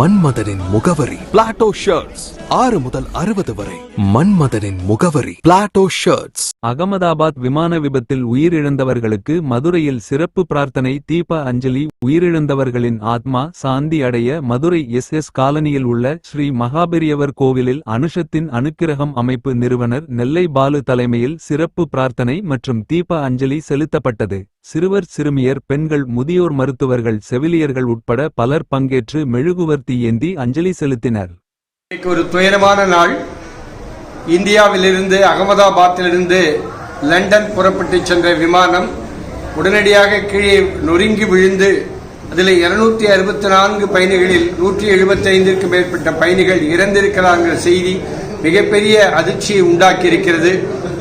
மன்மதனின் முகவரி. Plato shirts ஆறு முதல் அறுபது வரை. மன்மதனின் முகவரி. பிளாட்டோ ஷர்ட்ஸ் அகமதாபாத் விமான விபத்தில் உயிரிழந்தவர்களுக்கு மதுரையில் சிறப்பு பிரார்த்தனை தீப அஞ்சலி உயிரிழந்தவர்களின் ஆத்மா சாந்தி அடைய மதுரை எஸ் எஸ் காலனியில் உள்ள ஸ்ரீ மகாபெரியவர் கோவிலில் அனுஷத்தின் அனுக்கிரகம் அமைப்பு நிறுவனர் நெல்லை பாலு தலைமையில் சிறப்பு பிரார்த்தனை மற்றும் தீப அஞ்சலி செலுத்தப்பட்டது. சிறுவர் சிறுமியர் பெண்கள் முதியோர் மருத்துவர்கள் செவிலியர்கள் உட்பட பலர் பங்கேற்று மெழுகுவர்த்தி ஏந்தி அஞ்சலி செலுத்தினர். இன்னைக்கு ஒரு துயரமான நாள். இந்தியாவிலிருந்து அகமதாபாத்திலிருந்து லண்டன் புறப்பட்டு சென்ற விமானம் உடனடியாக கீழே நொறுங்கி விழுந்து அதில் இருநூத்தி அறுபத்தி நான்கு பயணிகளில் நூற்றி எழுபத்தைந்திற்கு மேற்பட்ட பயணிகள் இறந்திருக்கிறார்கள். செய்தி மிகப்பெரிய அதிர்ச்சியை உண்டாக்கி இருக்கிறது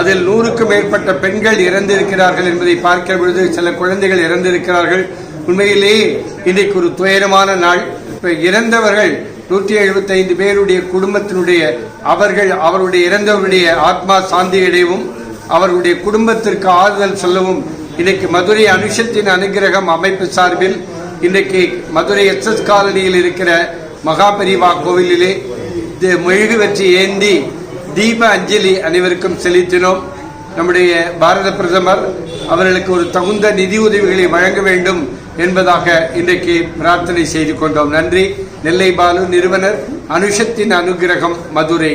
அதில் நூறுக்கும் மேற்பட்ட பெண்கள் இறந்திருக்கிறார்கள் என்பதை பார்க்கிற பொழுது சில குழந்தைகள் இறந்திருக்கிறார்கள். உண்மையிலேயே இன்றைக்கு ஒரு துயரமான நாள். இப்ப இறந்தவர்கள் நூற்றி எழுபத்தைந்து பேருடைய குடும்பத்தினுடைய அவர்கள் அவருடைய இறந்தவருடைய ஆத்மா சாந்தி அடையவும் அவர்களுடைய குடும்பத்திற்கு ஆறுதல் சொல்லவும் இன்னைக்கு மதுரை அனுஷத்தின் அனுகிரகம் அமைப்பு சார்பில் இன்றைக்கு மதுரை எஸ் எஸ் காலனியில் இருக்கிற மகாபெரிவா கோவிலிலே இது மெழுகுவற்றி ஏந்தி தீப அஞ்சலி அனைவருக்கும் செலுத்தினோம் நம்முடைய பாரத பிரதமர் அவர்களுக்கு ஒரு தகுந்த நிதி உதவிகளை வழங்க வேண்டும் என்பதாக இன்றைக்கு பிரார்த்தனை செய்து கொண்டோம் நன்றி நெல்லை பாலு நிறுவனர் அனுஷத்தின் அனுகிரகம் மதுரை